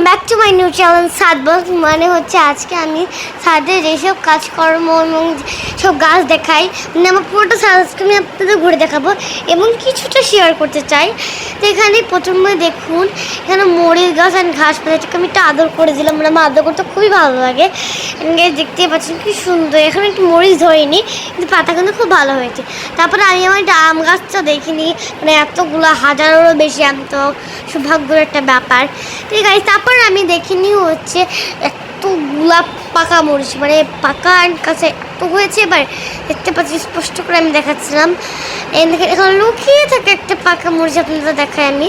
Welcome back to my new channel সাদবাগ মানে হচ্ছে আজকে আমি সাদের যেসব কাজকর্ম এবং সব গাছ দেখাই মানে আমার পুরোটা সাজকে আমি আপনাদের ঘুরে দেখাবো এবং কিছুটা শেয়ার করতে চাই। তো এখানে প্রথমে দেখুন, এখানে মরিচ গাছ আর ঘাস পাতা এটাকে আমি একটু আদর করে দিলাম মানে আমার আদর করতে খুবই ভালো লাগে। দেখতে পাচ্ছেন কি সুন্দর। এখানে একটু মরিচ ধরেনি, কিন্তু পাতা কিন্তু খুব ভালো হয়েছে। তারপরে আমি আমার একটা আম গাছটা দেখিনি মানে এতগুলো, হাজারেরও বেশি আম তো সৌভাগ্যের একটা ব্যাপার। ঠিক আছে তারপর আমি দেখিনি হচ্ছে এতগুলা পাকা মরিচ মানে পাকা কাছে এত হয়েছে, এবার দেখতে পাচ্ছি স্পষ্ট করে আমি দেখাচ্ছিলাম। এখানে লুকিয়ে থাকে একটা পাকা মরিচ আপনাদের দেখাই আমি।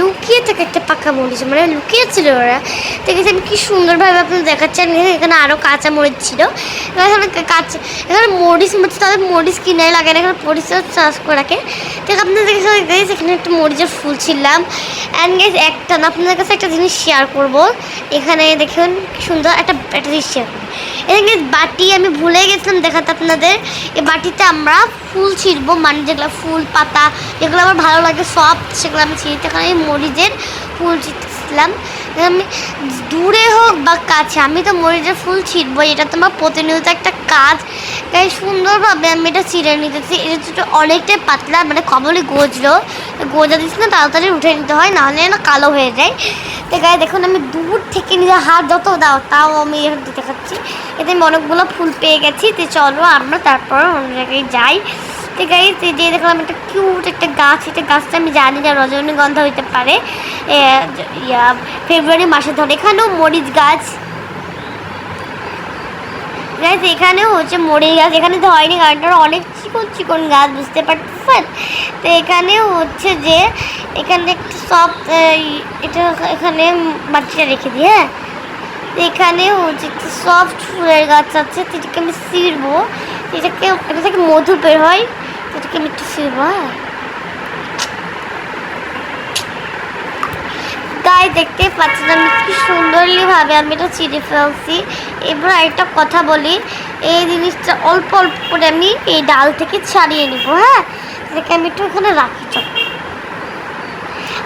লুকিয়ে থাকে একটা পাকা মরিচ মানে লুকিয়ে ছিল ওরা। আছে আমি কি সুন্দরভাবে আপনাদের দেখাচ্ছি। আর এখানে আরও কাঁচা মরিচ ছিল। এখানে কাঁচা, এখানে মরিচ মরিচ তাদের মরিচ কিনে লাগে না, এখানে মরিচ চাষ করে রাখে। ঠিক আপনাদের গাইজ এখানে একটা মরিচের ফুল ছিলাম। অ্যান্ড গাইজ একটা না, আপনাদের কাছে একটা জিনিস শেয়ার করব। এখানে দেখুন সুন্দর একটা একটা জিনিস শেয়ার করব। এখানে বাটি, আমি ভুলে গেছিলাম দেখাতে আপনাদের। এই বাটিতে আমরা ফুল ছিঁড়বো মানে যেগুলো ফুল, পাতা, যেগুলো আমার ভালো লাগে, সব সেগুলো আমি ছিঁড়তে কারণ এই মরিচের ফুল ছিঁড়তেছিলাম। আমি দূরে হোক বা কাছে, আমি তো মরিচের ফুল ছিঁড়বো এটা তো আমার প্রতিনিয়ত একটা কাজ। তাই সুন্দরভাবে আমি এটা ছিঁড়ে নিতেছি। এটা তো অনেকটাই পাতলা মানে কবলে গজলো গোজা দিচ্ছি না, তাড়াতাড়ি উঠে নিতে হয় নাহলে না কালো হয়ে যায়। তো গায়ে দেখুন, আমি দূর থেকে নিজের হাত যত দাও, তাও আমি দিতে খাচ্ছি। এতে আমি অনেকগুলো ফুল পেয়ে গেছি। তো চলো আমরা তারপর অন্য জায়গায় যাই। তো গাই যে দেখলাম একটা কিউট একটা গাছ, এটা গাছটা আমি জানি যে রজনীগন্ধা হইতে পারে। ফেব্রুয়ারি মাসে ধরে। এখানেও মরিচ গাছ। গাছ এখানেও হচ্ছে মরিচ গাছ। এখানে তো হয়নি, কারণ এটা অনেক চিকন চিকন গাছ, বুঝতে পারতেছেন? তো এখানেও হচ্ছে যে, এখানে একটু সব এটা এখানে বাচ্চাটা রেখে দিই হ্যাঁ? এখানে হচ্ছে একটু সফট ফুলের গাছ আছে, তো এটাকে আমি ছিঁড়বো। এটাকে, এটা থেকে মধু বের হয়। তো এটাকে to হ্যাঁ গায়ে দেখতে পাচ্ছেন আমি কি সুন্দরলিভাবে আমি এটা চিড়ে ফেলছি। এবার একটা কথা বলি। এই জিনিসটা অল্প অল্প করে আমি এই ডাল থেকে ছাড়িয়ে নিব হ্যাঁ? এটাকে আমি একটু ওখানে রাখি চল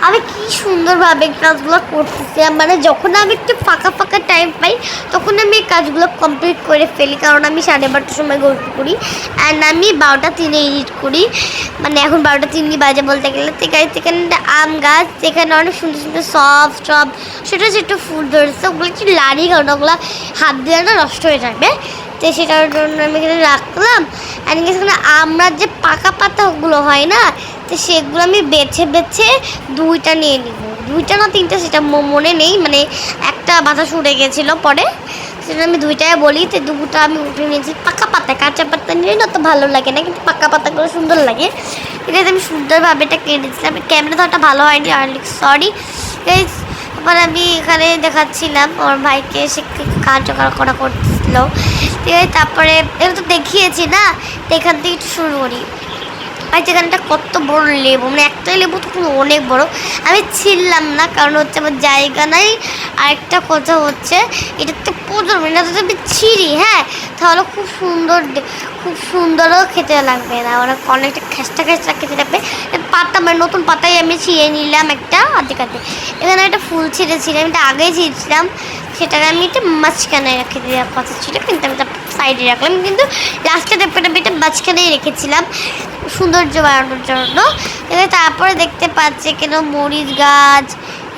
আমি কি সুন্দরভাবে কাজগুলো করতেছি মানে যখন আমি একটু ফাঁকা ফাঁকা টাইম পাই, তখন আমি এই কাজগুলো কমপ্লিট করে ফেলি, কারণ আমি সাড়ে বারোটার সময় গল্প করি অ্যান্ড আমি বারোটা তিনে এডিট করি। মানে এখন বারোটা তিনই বাজে বলতে গেলে একটা আম গাছ, যেখানে অনেক সুন্দর সুন্দর সব সব ছোটো ছোটো ফুল ধরেছে, ওগুলো একটু লাড়ি কারণ ওগুলো হাত দিয়ে না নষ্ট হয়ে যাবে। তো সেটার জন্য আমি এখানে রাখলাম অ্যান্ড এখানে আমরার যে পাকা পাতাগুলো হয় না তো সেগুলো আমি বেছে বেছে দুইটা নিয়ে নিব। দুইটা না তিনটা সেটা মনে নেই মানে একটা বাতাস উড়ে গেছিল পরে, সেটা আমি দুইটাই বলি, তো দুটা আমি উঠে নিয়েছি। পাকা পাতা, কাঁচা পাতা নিলে না তো ভালো লাগে না, কিন্তু পাকা পাতাগুলো সুন্দর লাগে। এটা আমি সুন্দরভাবে এটা কেটেছিলাম, ক্যামেরা ধরটা ভালো হয়নি আর সরি তারপর আমি এখানে দেখাচ্ছিলাম আমার ভাইকে, সে জোগাড় করা করতেছিল ঠিক আছে, তারপরে এগুলো তো দেখিয়েছি না, তো এখান থেকে একটু শুরু করি। আর যেখানটা কত বড় লেবু মানে একটাই লেবু তো পুরো অনেক বড়। আমি ছিললাম না, কারণ হচ্ছে আমার জায়গা নাই। আরেকটা কথা হচ্ছে, এটাতে প্রচুর মানে আমি ছিঁড়ি হ্যাঁ তাহলে খুব সুন্দর খুব সুন্দরও খেতে লাগবে না। মানে অনেকটা খেসটা খেসটা খেতে লাগবে। পাতা মানে নতুন পাতায় আমি ছিঁড়ে নিলাম একটা আধে কাতে এখানে একটা ফুল ছিঁড়েছিলাম, এটা আগেই ছিঁড়ছিলাম। সেটাকে আমি একটা মাঝখানে রেখে দেওয়ার কথা ছিল, কিন্তু আমি তার সাইডে রাখলাম, কিন্তু লাস্টে দেখবেন আমি এটা মাঝখানেই রেখেছিলাম, সৌন্দর্য বাড়ানোর জন্য। এবার তারপরে দেখতে পাচ্ছি কেন মরিচ গাছ,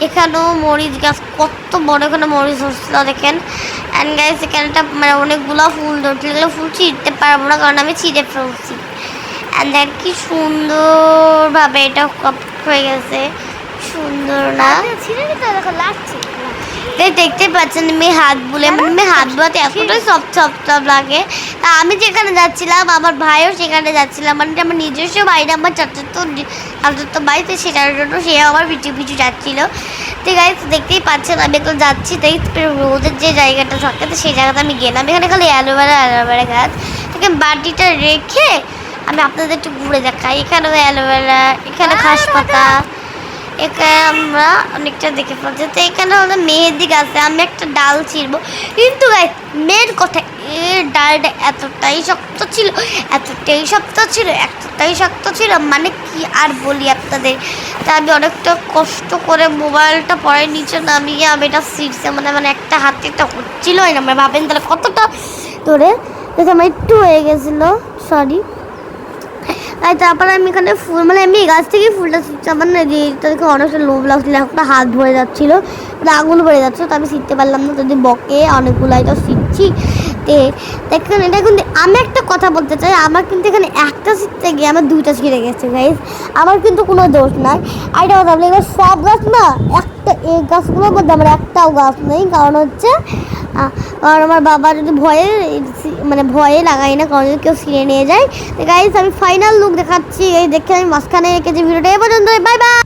এখানেও মরিচ গাছ, কত বড় এখানে মরিচ হচ্ছিল দেখেন। অ্যান্ড গাইস এখানটা মানে অনেকগুলো ফুল ধরছিল, এগুলো ফুল ছিঁড়তে পারব না, কারণ আমি ছিঁড়ে ফেলছি। অ্যান্ড দেখ কি সুন্দরভাবে এটা হয়ে গেছে। সুন্দর না? ছিঁড়ে লাগছে। দেখতে পাচ্ছেন আমি হাত বুলে মানে হাত বোলাতে এতটাই সব সফট সফট লাগে। তা আমি যেখানে যাচ্ছিলাম আমার ভাইও সেখানে যাচ্ছিলাম। মানে আমার নিজস্ব না আমার চাচাতো চাচাতো ভাই তো সেটার জন্য সে আমার পিছু পিছু যাচ্ছিল। ঠিক আছে দেখতেই পাচ্ছেন আমি এখন যাচ্ছি। তাই রোদের যে জায়গাটা থাকে তো সেই জায়গাতে আমি গেলাম। এখানে খালি অ্যালোভেরা অ্যালোভেরা গাছ। এখানে বাটিটা রেখে আমি আপনাদের একটু ঘুরে দেখাই। এখানেও অ্যালোভেরা এখানে ঘাস পাতা এখানে আমরা অনেকটা দেখে ফেলছি। তো এখানে হলো মেহেদি গাছে আমি একটা ডাল ছিঁড়বো। কিন্তু guys, মেয়ের কথা এর ডালটা এতটাই শক্ত ছিল এতটাই শক্ত ছিল এতটাই শক্ত ছিল মানে কি আর বলি আপনাদের? তা আমি অনেকটা কষ্ট করে মোবাইলটা পরে নিচে নামিয়ে আমি এটা ছিঁড়ছে। মানে মানে একটা হাতে একটা হচ্ছিলই না। মানে ভাবেন তাহলে কতটা ধরে? দেখে আমার একটু হয়ে গেছিল সরি আর তারপরে আমি এখানে ফুল মানে এই গাছ থেকে ফুলটা আমার না দেখে অনেকটা লোভ লাগছিল একটা হাত ভরে যাচ্ছিল মানে আঙুল ভরে যাচ্ছিল তো আমি শিখতে পারলাম না যদি বকে অনেকগুলো হয়তো শিখছি। তে, দেখেন, এটা কিন্তু আমি একটা কথা বলতে চাই, আমার কিন্তু এখানে একটা শিখতে গিয়ে আমার দুইটা ছিঁড়ে গেছে গাইজ আমার কিন্তু কোনো দোষ নাই। আর এটা কথা বলি এবার সব গাছ না, একটা এই গাছগুলোর মধ্যে আমার একটাও গাছ নেই, কারণ হচ্ছে কারণ আমার বাবা যদি ভয়ে মানে ভয়ে লাগাই না, কারণ যদি কেউ ছিঁড়ে নিয়ে যায় গাইজ আমি ফাইনাল লুক দেখাচ্ছি। এই দেখে আমি মাঝখানে রেখেছি ভিডিওটা। এ পর্যন্ত বাই বাই